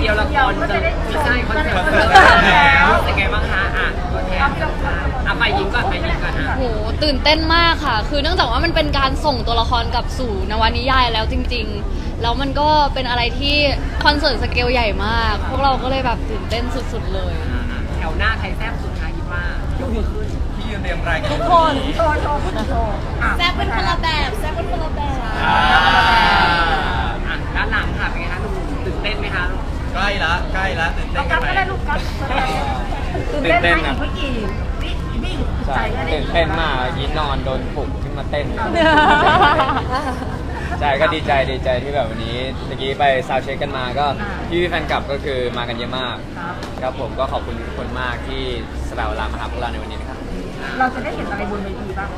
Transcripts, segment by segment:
เดียวละครจะไม่ใช่คอนเสิร์ตคอนเสิร์ตแล้วเป็นไงบ้างคะอะตัวแทนอะไปยิงก่อนไปยิงก่อนอะ โหตื่นเต้นมากค่ะ คือเนื่องจากว่ามันเป็นการส่งตัวละครกลับสู่นวนิยายแล้วจริง ๆ แล้วมันก็เป็นอะไรที่คอนเสิร์ตสเกลใหญ่มาก พวกเราก็เลยแบบตื่นเต้นสุดๆเลย แถวหน้าใครแซ่บสุดคะคิดว่ายกมือขึ้นที่ยืนเรียงรายกันทุกคนโชว์โชว์พุทธโชว์อะแซ่บเป็นคนละแบบแซ่บเป็นคนละแบบอ่าอะด้านหลังค่ะเป็นไงคะลูกตื่นเต้นไหมคะลูก ใกล้ละใกล้ละตื่นเต้เอานกักันนไหมก็ได้ลูกกัดตื่นเต้นไหมอีกไม่กี่วิวิ่งใช่ใจก็ได้ตื่นเต้นมากเมื่อกี้นอนโดนปลุกขึ้นมาเต้นใช่ก็ดีใจดีใจที่แบบวันนี้เมื่อกี้ไปซาวด์เช็คกันมาก็พี่ๆแฟนคลับก็คือมากันเยอะมาก ครับครับผมก็ขอบคุณทุกคนมากที่สละเวลามาหาพวกเราในวันนี้นะครับ เราจะได้เห็นอะไรบนเวทีบ้าง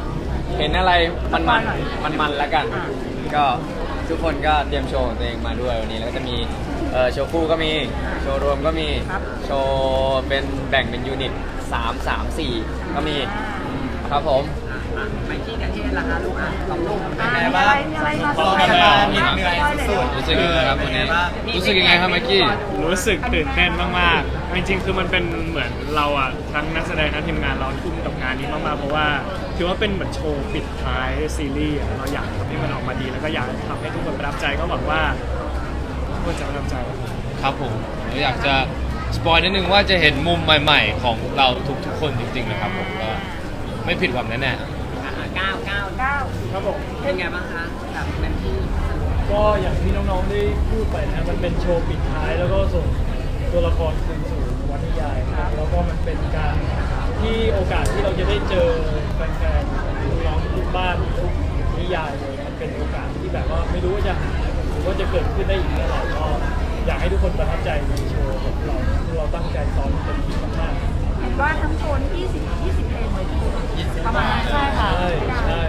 เห็นอะไรมันมันหน่อยมันมันๆแล้วกันอ่าก็ ทุกคนก็เตรียมโชว์ของตัวเองมาด้วยวันนี้แล้วก็จะมีเอ่อโชว์คู่ก็มีโชว์รวมก็มีครับโชว์เป็นแบ่งเป็นยูนิต3 3 4 ก็มีครับผมอะอะ ไปที่กันเทศละคะลูกอะสองลูกอะเป็นไงมีบ้าอะไรงมีอะไรมาพอกันมาเหนื่อยสุดๆรู้สึกยังไงครับวันนี้รู้สึกยังไงครับเมื่อกี้รู้สึกตื่นเต้นมากๆจริงๆคือมันเป็นเหมือนเราอะทั้งนักแสดงทั้งทีมงานเราทุ่มกับงานนี้มากๆเพราะว่าถือว่าเป็นเหมือนโชว์ปิดท้ายซีรีส์อะเราอยากทำให้มันออกมาดี แล้วก็อยากทำให้ทุกคนประทับใจก็หวังว่าทุกคนจะประทับใจครับผมเราอยากจะสปอยนิดนึงว่าจะเห็นมุมใหม่ ๆ ของเราทุกๆคนจริงๆนะครับผมก็ไม่ผิดหวังแน่ๆอะอะ เก้าเก้าเก้าครับผมเป็นไงบ้างคะแบบเต็มที่ก็อย่างที่น้องๆได้พูดไปนะมันเป็นโชว์ปิดท้ายแล้วก็ส่งตัวละครคืนสู่นวนิยายครับแล้วก็มันเป็นการที่โอกาสที่เราจะได้เจอแฟนๆน้องๆทุกบ้านทุกนิยายเลยมันเป็นโอกาสที่แบบว่าไม่รู้ว่าจะหาหรือว่าจะเกิดขึ้นได้อีกเมื่อไหร่ก็อยากให้ทุกคนประทับใจในโชว์ของเราที่เราตั้งใจซ้อมเต็มที่มากๆ เห็นว่าทั้งโชว์นี่20 20เพลงเลยทีเดียวประมาณนั้นใช่ค่ะ ใช่ใช่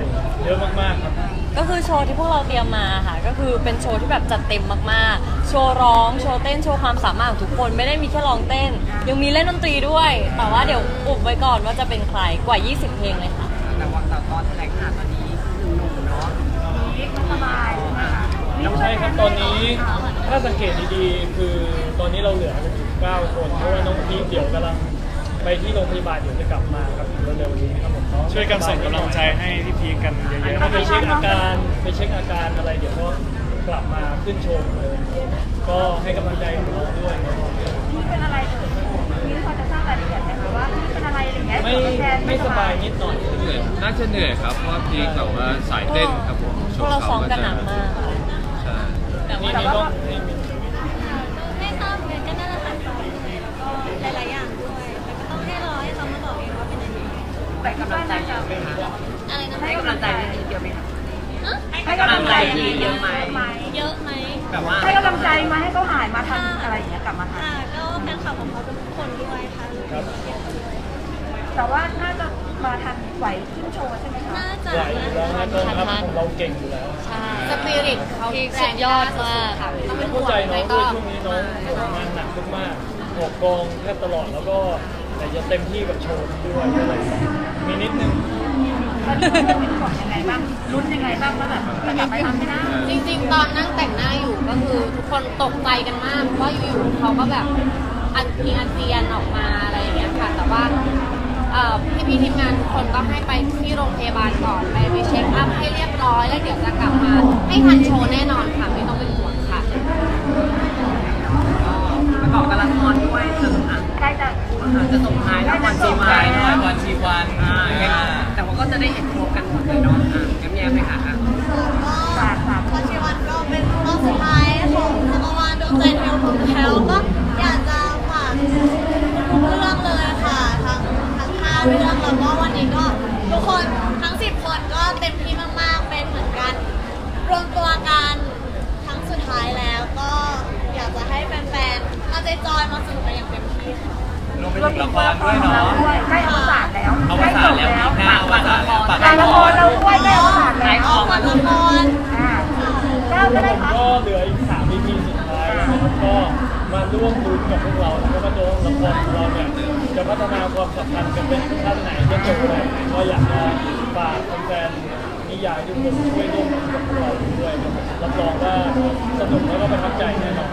เยอะมากๆครับ ก็คือโชว์ที่พวกเราเตรียมมาค่ะ ก็คือเป็นโชว์ที่แบบจัดเต็มมากๆ โชว์ร้อง โชว์เต้น โชว์ความสามารถของทุกคน ไม่ได้มีแค่ร้องเต้น ยังมีเล่นดนตรีด้วย แต่ว่าเดี๋ยวอุบไว้ก่อนว่าจะเป็นใคร กว่า 20 เพลงเลยค่ะ แต่ว่าแต่ตอนแถลงข่าวตอนนี้หนุ่มๆเนาะวิกมันสบายใช่ไหมคะใช่ครับตอนนี้ถ้าสังเกตดีๆ คือตอนนี้เราเหลือกันอยู่9คนเพราะว่าน้องพีคเดี๋ยวกำลัง ไปที่โรงพยาบาลเดี๋ยวจะกลับมาครับเร็วๆนี้ครับผมช่วยกันส่งกำลังใจให้พี่พีคกันเยอะๆไปเช็คอาการไปเช็คอาการอะไรเดี๋ยวก็กลับมาขึ้นโชว์เลย ก็ให้กำลังใจน้องด้วยนี่เป็นอะไรเอ่ยนี่พอจะทราบรายละเอียดไหมคะว่านี่เป็นอะไรอะไรอย่างเงี้ยไม่แทนไม่สบายนิดหน่อย เหนื่อยน่าจะเหนื่อยครับ เพราะว่าพีคแบบว่าสายเต้นครับผมพวกเราซ้อมกันหนักมากใช่ แต่นี่ว่ามีน้องนี่มีไม่ทราบเหมือนกันนั่นแหละค่ะแล้วก็หลายๆอย่าง แต่คิดว่าน่าจะอะไรนะให้กำลังใจพี่เยอะไหมคะให้กำลังใจดีเยอะไหมเยอะไหมแบบว่าให้กำลังใจมาให้เขาหายมาทำอะไรอย่างเงี้ยกลับมาทค่ะก็แฟนคลับของเขาทุกคนด้วยค่ะครับำแต่ว่าน่าจะมาทันไหวขึ้นโชว์ใช่ไหมคะน่าจะไหวอยู่แล้วนะต้นครับของเราเก่งอยู่แล้วใช่สปิริตเขาที่สุดยอดมากเข้าใจน้องด้วยช่วงนี้น้องทำงานหนักมากๆออกกองแทบตลอดแล้วก็ แต่จะเต็มที่กับโชว์นี้ด้วยก็เลยมีนิดนึงตอนนี้เรื่องเป็นของยังไงบ้างลุ้นยังไงบ้างว่าแบบจะกลับไปทำไม่ได้จริงๆ ตอนนั่งแต่งหน้าอยู่ก็คือทุกคนตกใจกันมากเพราะว่าอยู่ๆเขาก็แบบอันมีอาเจียนออกมาอะไรอย่างเงี้ยค่ะ แต่ว่าเอ่อพี่ๆทีมงานทุกคนก็ให้ไปที่โรงพยาบาลก่อนไปไปเช็คอัพให้เรียบร้อยแล้วเดี๋ยวจะกลับมาให้ทันโชว์แน่นอนค่ะไม่ต้องเป็นห่วงค่ะ ประกอบกับละครด้วยถึงอะ ใกล้จะ อาจจะส่งท้ายละครชีวายละเนาะครชีวันอ่าแต่ว่าก็จะได้เห็นครบกันหมดเลยเนาะอะแย้มๆเลยค่ะอะฝากฝาก ปัจจุบันก็เป็นรอบสุดท้ายของจักรวาลดวงใจแถวของแถวก็อยากจะฝากทุกเรื่องเลยค่ะทั้งทั้งห้าเรื่องแล้วก็วันนี้ก็ทุกคนทั้งสิบคนก็เต็มที่มากๆเป็นเหมือนกันรวมตัวกันครั้งสุดท้ายแล้วก็อยากจะให้แฟนๆมาใจจอยมาสนุกกันอย่างเต็มที่ค่ะ รวมไปรวถึมงถึละงคละรครด้วยของเราเนาะด้วยใกล้อวสานแล้วเอาใกภาล้ษาจบแล้วแล้วหน้าเอาภาษาแล้วปากงานละครเราด้วยใกล้อวสานขาแล้ยวของมาละครอ่าเก้าก็แล้ได้วผมค่ะก็เหลืออีก3 EP สุดท้ายนะครับก็มาร่วมลุ้นกับพวกเราแล้วก็ตัวละครของเราเนี่ยจะพัฒนาความสัมพันธ์กันเป็นขั้นไหนจะจบอะไรก็อยากจะฝากแฟนๆ นินิยายทุกคนช่วยร่วมกับพวกเราด้วยรับรองว่าสนุกแล้วก็ประทับใจแน่นอน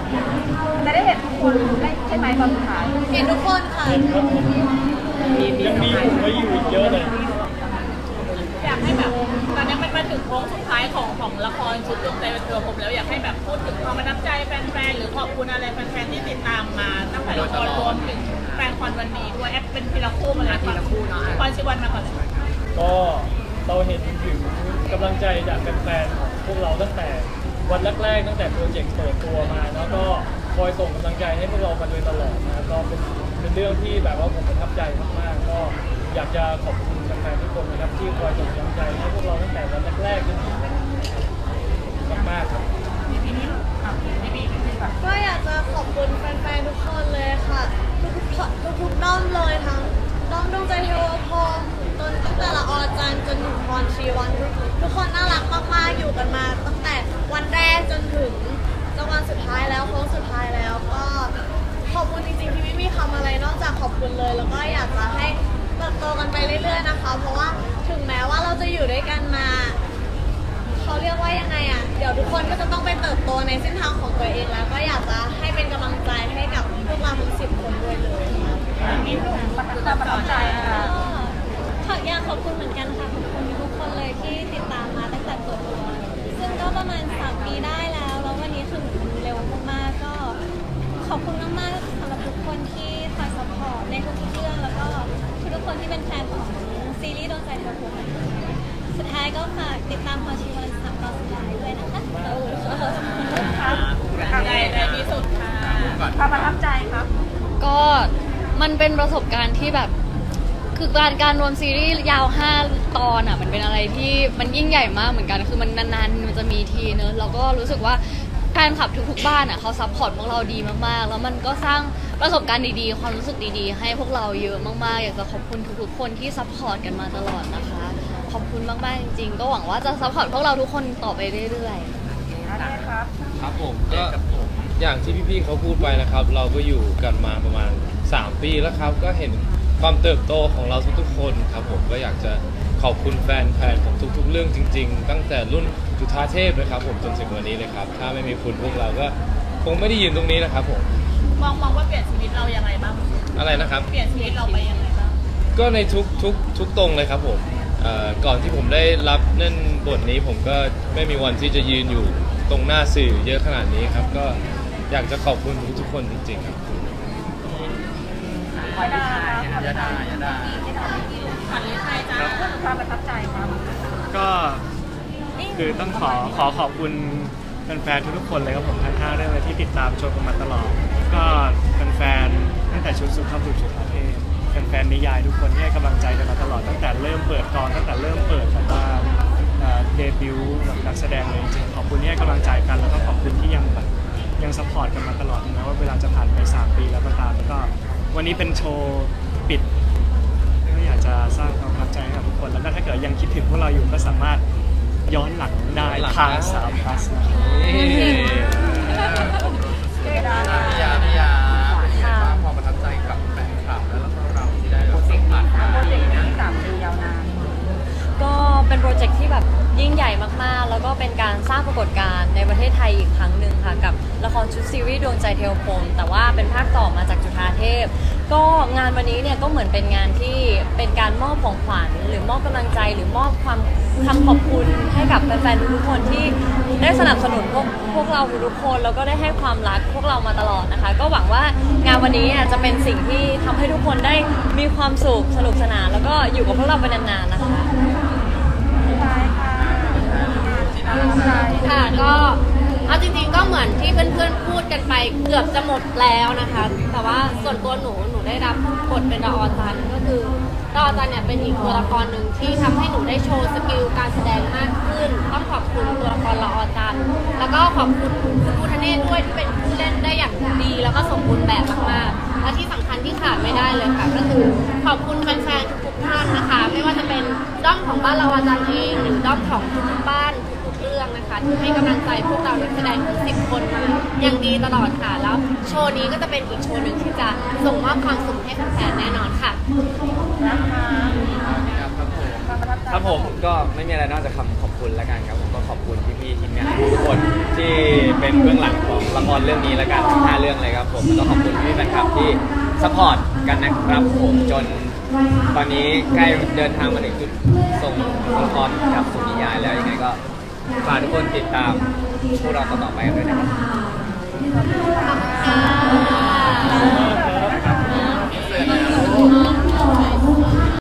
จะได้เห็นทุกคนได้ใช่ไหมตอนสุดท้ายเห็นทุกคนค่ะ เห็นครับผมมีมียังมีอยู่ไว้อยู่อีกเยอะเลยอยากให้แบบตอนนี้มันมาถึงโค้งสุดท้ายของของละครชุดดวงใจเป็นตัวผมแล้วอยากให้แบบพูดถึงความประทับใจแฟนๆหรือขอบคุณอะไรแฟนๆที่ติดตามมาตั้งแต่ละครรวมถึงแฟนคอนวันนี้ด้วยแอปเป็นทีละคู่มาเลยทีละคู่เนาะคอนชิวันมาก่อนเลยก็ เราเห็นถึงกำลังใจจากแฟนๆของพวกเราตั้งแต่วันแรกๆตั้งแต่โปรเจกต์เปิดตัวมาแล้วก็คอยส่งกำลังใจให้พวกเรามาโดยตลอดนะก็เป็นเป็นเรื่องที่แบบว่าผมประทับใจมากๆก็อยากจะขอบคุณแฟนๆทุกคนนะครับที่คอยส่งกำลังใจให้พวกเราตั้งแต่วันแรกๆจนถึงวันนี้มากๆครับ ก็อยากจะขอบคุณแฟนๆทุกคนเลยค่ะ ทุกๆทุกๆด้อมเลยทั้ง กๆอยู่กันมาตั้งแต่วันแรกจนถึงจนวันสุดท้ายแล้วโค้งสุดท้ายแล้วก็ขอบคุณจริงๆที่ไม่มีคำอะไรนอกจากขอบคุณเลย แล้วก็อยากจะให้เติบโตกันไปเรื่อย ๆนะคะ เพราะว่าถึงแม้ว่าเราจะอยู่ด้วยกันมาเขาเรียกว่ายังไงอะเดี๋ยวทุกคนก็จะต้องไปเติบโตในเส้นทางของตัวเองแล้ว ก็อยากจะให้เป็นกำลังใจให้กับพวกเราทั้งสิบคนด้วยเลยค่ะมีหนุ่มประทับใจค่ะก็อยากขอบคุณเหมือนกันค่ะ ก็ประมาณสามปีได้แล้ว แล้ววันนี้คือเหมือนมันเร็วมากๆก็ ขอบคุณมากๆสำหรับทุกคนที่คอยสปอร์ตในทุกๆเรื่อง แล้วก็ทุกๆคนที่เป็นแฟนของซีรีส์ดวงใจเธอผมสุดท้ายก็ฝากติดตามพอชีวันสามตอนสุดท้ายด้วยนะคะในในที่สุดค่ะความประทับใจครับ ก็มันเป็นประสบการณ์ที่แบบ คือการการรวมซีรีส์ยาว 5 ตอนอะมันเป็นอะไรที่มันยิ่งใหญ่มากเหมือนกันคือมันนานๆมันจะมีทีเนอะแล้วก็รู้สึกว่าแฟนคลับทุกๆบ้านอะเขาซัพพอร์ตพวกเราดีมากๆ แล้วมันก็สร้างประสบการณ์ดีๆ ความรู้สึกดีๆ ให้พวกเราเยอะมากๆ อยากจะขอบคุณทุกๆ คนที่ซัพพอร์ตกันมาตลอดนะคะ ขอบคุณมากๆจริงๆ ก็หวังว่าจะซัพพอร์ตพวกเราทุกคนต่อไปเรื่อยๆ ครับผมก็อย่างที่พี่ๆเขาพูดไปนะครับ เราก็อยู่กันมาประมาณ 3 ปีแล้วครับ ก็เห็น ความเติบโตของเราทุกๆคนครับผมก็อยากจะขอบคุณแฟนแฟนของทุก ๆ เรื่องจริง ๆ ตั้งแต่รุ่นจุฑาเทพนะครับผมจนถึงวันนี้เลยครับ ถ้าไม่มีคุณพวกเราก็คงไม่ได้ยืนตรงนี้นะครับผมมองมองว่าเปลี่ยนชีวิตเรายังไงบ้างอะไรนะครับ เปลี่ยนชีวิตเราไปยังไงบ้างก็ในทุกทุกทุกตรงเลยครับผมเอ่อก่อนที่ผมได้รับเล่นบทนี้ผมก็ไม่มีวันที่จะยืนอยู่ตรงหน้าสื่อเยอะขนาดนี้ครับก็อยากจะขอบคุณทุกๆคนจริงๆครับ ยาดายาดายาดาฝันหรือใครจ้าความประทับใจครับก็คือต้องขอขอขอบคุณแฟนๆทุกๆคนเลยครับผมทั้งห้าเรื่องเลยที่ติดตามชมกันมาตลอด ก็แฟนๆตั้งแต่ชุดสุภาพบุรุษชุดประเทศแฟนๆนิยายทุกคนที่ให้กำลังใจกันมาตลอดตั้งแต่เริ่มเปิดกองตั้งแต่เริ่มเปิดแบบว่าเอ่เดบิวต์แบบนักแสดงเลยจริงขอบคุณที่ให้กำลังใจกันแล้วก็ขอบคุณที่ยังแบบยังสปอร์ตกันมาตลอดถึงแม้ว่าเวลาจะผ่านไป 3 ปีแล้วก็ตามแล้วก็ วันนี้เป็นโชว์ปิดก็อยากจะสร้างความประทับใจให้กับทุกคน แล้วก็ถ้าเกิดยังคิดถึงพวกเราอยู่ก็สามารถย้อนหลังได้ย้อนหลังทางได้ สามพลัสนะครับพี่ยาพี่ยาเป็นไงบ้างความประทับใจกับแฟนคลับแล้วก็เราที่ได้แบบสัมผัสมา โปรเจกต์นี้สามปียาวนานก็เป็นโปรเจกต์ที่แบบ ยิ่งใหญ่มากๆ แล้วก็เป็นการสร้างปรากฏการณ์ในประเทศไทยอีกครั้งหนึ่งค่ะ กับละครชุดซีรีส์ดวงใจเทวพรมแต่ว่าเป็นภาคต่อมาจากจุฑาเทพ ก็งานวันนี้เนี่ยก็เหมือนเป็นงานที่เป็นการมอบของขวัญหรือมอบกำลังใจหรือมอบความคำขอบคุณให้กับแฟนๆทุกคนที่ได้สนับสนุนพวกพวกเราทุกคนแล้วก็ได้ให้ความรักพวกเรามาตลอดนะคะ ก็หวังว่างานวันนี้อะจะเป็นสิ่งที่ทำให้ทุกคนได้มีความสุขสนุกสนาน แล้วก็อยู่กับพวกเราไปนานๆนะคะ ค่ะ ก็เอาจริงๆก็เหมือนที่เพื่อนๆพูดกันไปเกือบจะหมดแล้วนะคะ แต่ว่าส่วนตัวหนูหนูได้รับบทเป็นดออจันก็คือดออจันเนี่ยเป็นอีกตัวละครหนึ่งที่ทำให้หนูได้โชว์สกิลการแสดงมากขึ้น ต้องขอบคุณตัวละครละออจันแล้วก็ขอบคุณคุณภูทะเนศด้วยที่เป็นผู้เล่นได้อย่างดี แล้วก็สมบูรณ์แบบมากๆและที่สำคัญที่ขาดไม่ได้เลยค่ะ ก็คือขอบคุณแฟนๆทุกท่านนะคะ ไม่ว่าจะเป็นด้อมของบ้านละออจันเองหรือด้อมของทุกบ้าน ทุกๆเรื่องนให้กำลังใจพวกเรานักแสดงทั้งสิบคนมาอย่างดีตลอดค่ะ แล้วโชว์นี้ก็จะเป็นอีกโชว์หนึ่งที่จะส่งมอบความสุขให้แฟนๆแน่นอนค่ะครับผมครับผมก็ไม่มีอะไรนอกจากคำขอบคุณแล้วกันครับผมก็ขอบคุณพี่ๆทีมงานทุกคนที่เป็นเบื้องหลังของละครเรื่องนี้แล้วกันทั้งห้าเรื่องเลยครับผมแล้วก็ขอบคุณพี่ๆแฟนคลับที่ซัพพอร์ตกันนะครับผมจน ตอนนี้ใกล้เดินทางมาถึงจุดส่งละครกับสุนิยายแล้วยังไงก็ ฝากทุกคนติดตามพวกเราต่อไปด้วยนะครับขอบคุณค่ะ